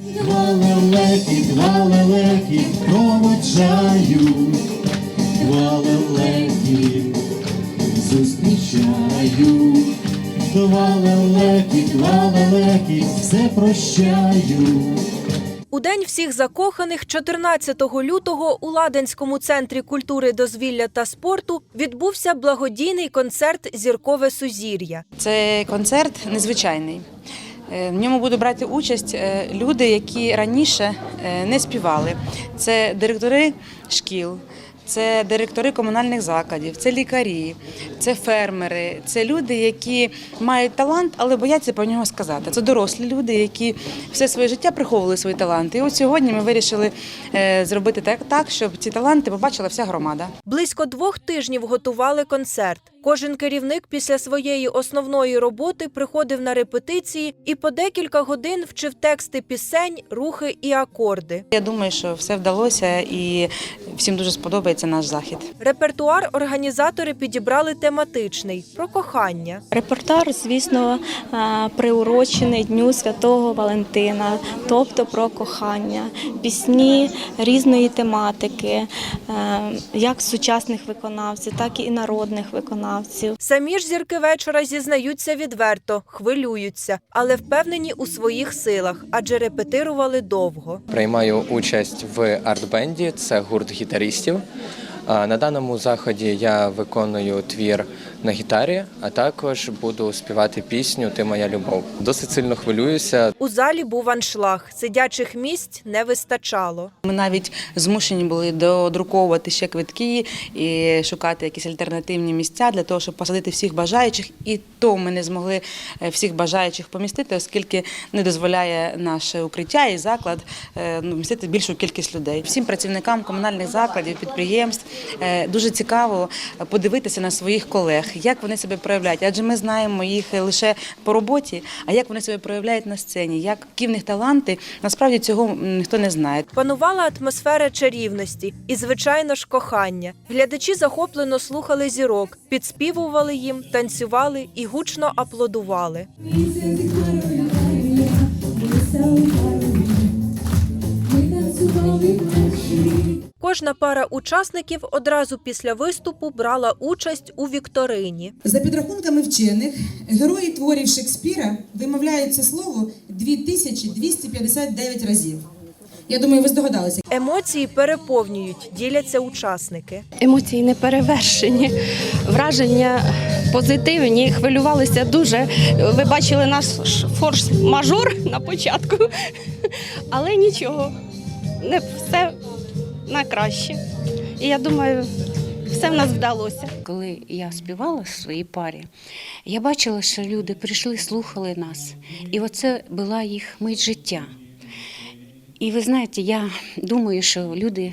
Два лелеки, два лелеки проводжаю, зустрічаю, два лелеки, все прощаю. У день всіх закоханих 14 лютого у Ладенському центрі культури, дозвілля та спорту відбувся благодійний концерт Зіркове сузір'я. Це концерт незвичайний. Е, В ньому будуть брати участь е, люди, які раніше е, не співали. Це директори шкіл, це директори комунальних закладів, це лікарі, це фермери, це люди, які мають талант, але бояться про нього сказати. Це дорослі люди, які все своє життя приховували свої таланти. І от сьогодні ми вирішили е, зробити так, так, щоб ці таланти побачила вся громада. Близько двох тижнів готували концерт. Кожен керівник після своєї основної роботи приходив на репетиції і по декілька годин вчив тексти пісень, рухи і акорди. Я думаю, що все вдалося і всім дуже сподобається наш захід. Репертуар організатори підібрали тематичний про кохання. Репортаж, звісно, е, приурочений Дню Святого Валентина, тобто про кохання, пісні різної тематики, е, як сучасних виконавців, так і народних виконавців. Самі ж зірки вечора зізнаються відверто, хвилюються, але впевнені у своїх силах, адже репетирували довго. Приймаю участь в артбенді, це гурт гітаристів. На даному заході я виконую твір на гітарі, а також буду співати пісню Ти моя любов. Досить сильно хвилююся. У залі був аншлаг. Сидячих місць не вистачало. Ми навіть змушені були додруковувати ще квитки і шукати якісь альтернативні місця для того, щоб посадити всіх бажаючих. І то ми не змогли е, всіх бажаючих помістити, оскільки не дозволяє наше укриття і заклад е, ну, вмістити більшу кількість людей. Всім працівникам комунальних закладів, підприємств дуже цікаво подивитися на своїх колег, як вони себе проявляють. Адже ми знаємо їх лише по роботі, а як вони себе проявляють на сцені, як які в них таланти, насправді цього ніхто не знає. Панувала атмосфера чарівності і, звичайно ж, кохання. Глядачі захоплено слухали зірок, підспівували їм, танцювали і гучно аплодували. Кожна пара учасників одразу після виступу брала участь у вікторині. За підрахунками вчених, герої творів Шекспіра вимовляють це слово 2259 разів. Я думаю, ви здогадалися. Емоції переповнюють, діляться учасники. емоції не перевершені, враження позитивні, хвилювалися дуже. Ви бачили наш форс-мажор на початку, але нічого, не все на краще. І я думаю, все в нас вдалося. Коли я співала в своїй парі, я бачила, що люди прийшли, слухали нас. І оце була їх мить життя. І ви знаєте, я думаю, що люди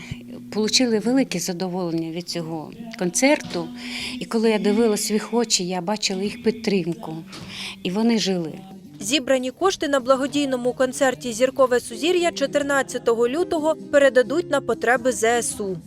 отримали велике задоволення від цього концерту. І коли я дивилась в їх очі, я бачила їх підтримку. І вони жили. Зібрані кошти на благодійному концерті Зіркове сузір'я 14 лютого передадуть на потреби ЗСУ.